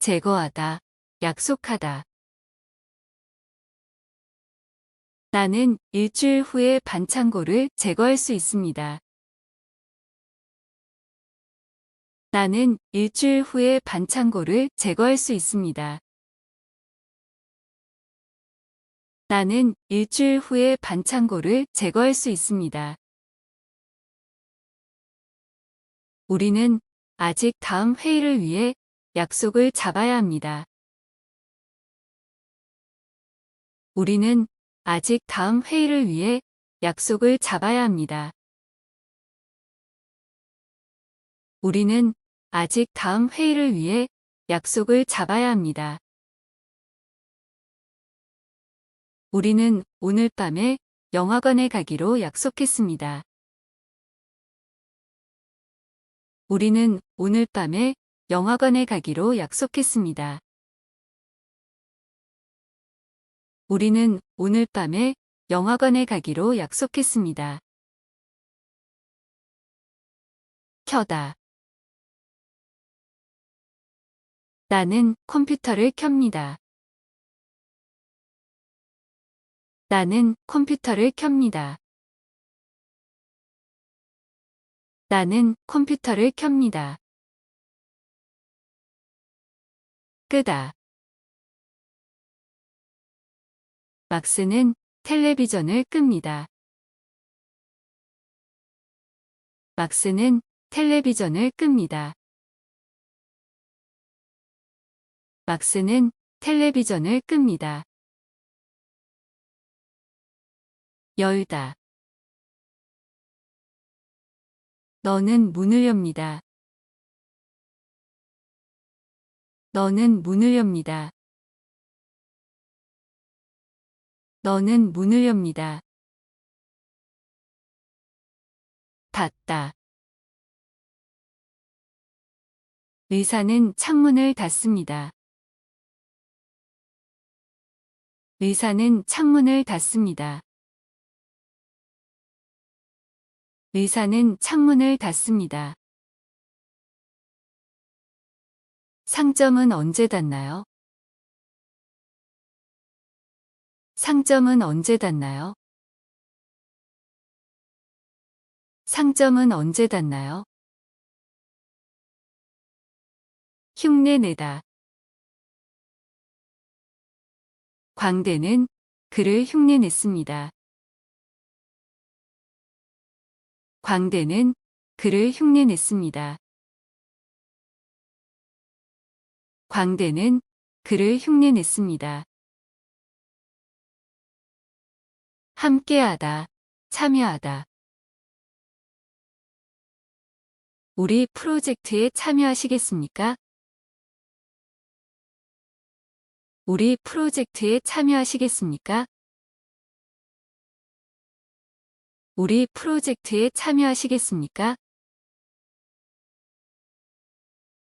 제거하다, 약속하다. 나는 일주일 후에 반창고를 제거할 수 있습니다. 나는 일주일 후에 반창고를 제거할 수 있습니다. 나는 일주일 후에 반창고를 제거할 수 있습니다. 우리는 아직 다음 회의를 위해 약속을 잡아야 합니다. 우리는 아직 다음 회의를 위해 약속을 잡아야 합니다. 우리는 아직 다음 회의를 위해 약속을 잡아야 합니다. 우리는 오늘 밤에 영화관에 가기로 약속했습니다. 우리는 오늘 밤에 영화관에 가기로 약속했습니다. 우리는 오늘 밤에 영화관에 가기로 약속했습니다. 켜다. 나는 컴퓨터를 켭니다. 나는 컴퓨터를 켭니다. 나는 컴퓨터를 켭니다. 끄다. 막스는 텔레비전을 끕니다. 막스는 텔레비전을 끕니다. 막스는 텔레비전을 끕니다. 열다. 너는 문을 엽니다. 너는 문을 엽니다. 너는 문을 엽니다. 닫다. 의사는 창문을 닫습니다. 의사는 창문을 닫습니다. 의사는 창문을 닫습니다. 상점은 언제 닫나요? 상점은 언제 닫나요? 상점은 언제 닫나요? 흉내 내다. 광대는 그를 흉내 냈습니다. 광대는 그를 흉내 냈습니다. 광대는 그를 흉내냈습니다. 함께하다, 참여하다. 우리 프로젝트에 참여하시겠습니까? 우리 프로젝트에 참여하시겠습니까? 우리 프로젝트에 참여하시겠습니까?